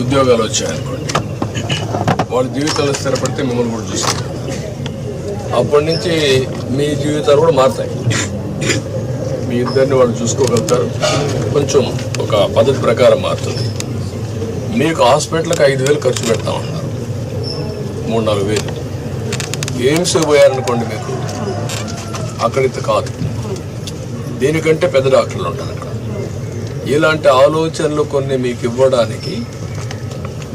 ఉద్యోగాలు వచ్చాయనుకోండి వాళ్ళ జీవితాలు స్థిరపడితే మిమ్మల్ని కూడా చూసుకుంటారు అప్పటి నుంచి మీ జీవితాలు కూడా మారుతాయి. మీ ఇద్దరిని వాళ్ళు చూసుకోగలుగుతారు. కొంచెం ఒక పద్ధతి ప్రకారం మారుతుంది. మీకు హాస్పిటల్కి ఐదు వేలు ఖర్చు పెడతామన్నారు మూడు నాలుగు వేలు. ఎయిమ్స్ పోయారనుకోండి మీకు? అక్కడితో కాదు. దీనికంటే పెద్ద డాక్టర్లు ఉంటారు అక్కడ. ఇలాంటి ఆలోచనలు కొన్ని మీకు ఇవ్వడానికి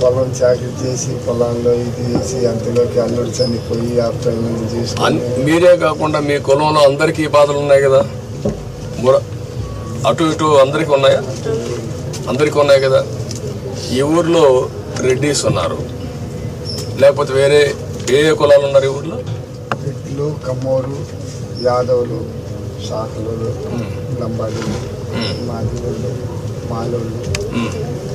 పొలం చాకరీ చేసి పొలంలో ఇది చేసి అంతలోకి అల్లుడు చనిపోయి ఆ ప్రయాణం చేసి మీరే కాకుండా మీ కులంలో అందరికీ బాధలు ఉన్నాయి కదా? ముర- అటు ఇటు అందరికీ ఉన్నాయా? అందరికీ ఉన్నాయి కదా? ఈ ఊర్లో రెడ్డిస్ ఉన్నారు. లేకపోతే వేరే ఏ ఏ కులాలు ఉన్నారు ఈ ఊర్లో? రెడ్లు కమ్మోరు యాదవులు శాఖలు లంబాడీలు మాదిగోళ్ళు మాలోళ్ళు.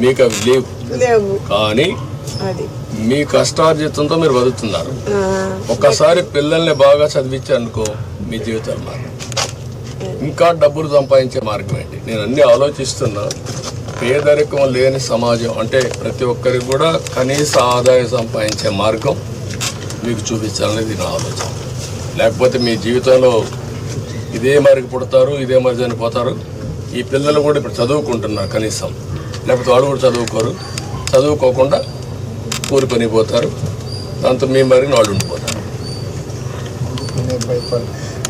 మీకు అవి లేవు. లేవు. కానీ మీ కష్టార్జితంతో మీరు బతుకుతున్నారు. ఒక్కసారి పిల్లల్ని బాగా చదివించారనుకో మీ జీవితాలు మారు ఇంకా డబ్బులు సంపాదించే మార్గం ఏంటి? నేను అన్ని ఆలోచిస్తున్నా. పేదరికం లేని సమాజం అంటే ప్రతి ఒక్కరికి కూడా కనీస ఆదాయం సంపాదించే మార్గం మీకు చూపించాలనేది నా ఆలోచన. లేకపోతే మీ జీవితంలో ఇదే మరికి పుడతారు ఇదే మరి చనిపోతారు. ఈ పిల్లలు కూడా ఇప్పుడు చదువుకుంటున్నారు కనీసం. లేకపోతే వాళ్ళు కూడా చదువుకోరు. చదువుకోకుండా కూలి పని పోతారు. దాంతో మీ మరిని వాళ్ళు ఉండిపోతారు.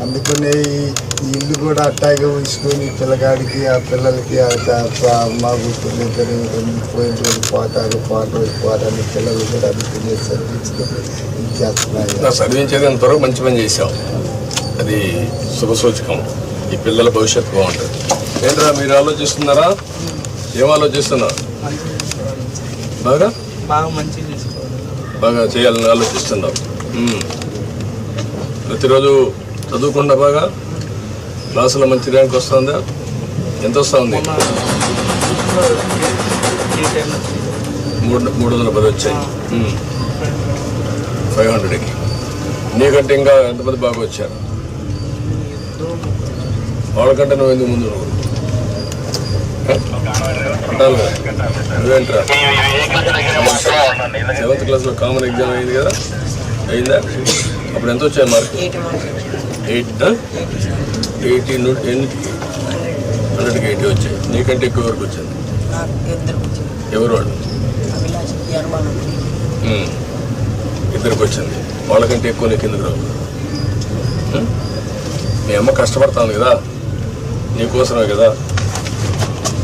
అందుకనే ఈ- ఇల్లు కూడా అట్టాగే ఉంచుకొని పిల్లగాడికి ఆ పిల్లలకి మా గుర్తులు ఇద్దరు పోయిన రోజు పోతారు పాట రోజు పోతారు పిల్లలు కూడా అందుకనే చదివించుకొని నా చదివించేది ఎంతవరకు మంచి పని చేశాం అది శుభ సూచకం ఈ పిల్లల భవిష్యత్తు బాగుంటుంది. ఏంట్రా మీరు ఆలోచిస్తున్నారా? ఏం ఆలోచిస్తున్నారు బాగా? బాగా చేసుకోవాలి. బాగా చేయాలని ఆలోచిస్తున్నావు. ప్రతిరోజు చదువుకుండా బాగా? క్లాసులో మంచి ర్యాంక్ వస్తుందా? ఎంత వస్తుంది మూడు మూడు వందల పది వచ్చాయి. ఫైవ్ హండ్రెడ్కి. నీకంటే ఇంకా ఎంతమంది బాగా వచ్చారు? వాళ్ళకంటే నువ్వు ఎందుకు ముందు? అంటాను నువ్వేంట్రా? సెవెంత్ క్లాస్లో కామన్ ఎగ్జామ్ అయింది కదా? అయిందా? అప్పుడు ఎంత వచ్చాయి మార్క్ ఎయిట్ ఎయిటీ నూట ఎన్నిటికి హండ్రెడ్కి ఎయిటీ వచ్చాయి. నీకంటే ఎక్కువ వరకు వచ్చింది? ఎవరు వాళ్ళు. ఇద్దరికి వచ్చింది. వాళ్ళకంటే ఎక్కువ నీకు ఎందుకు రావు? మీ అమ్మ కష్టపడుతుంది కదా? నీకోసమే కదా?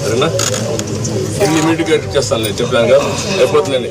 సరేనా? ఇన్ని చేస్తాను నేను చెప్పాను కదా. లేకపోతే నేను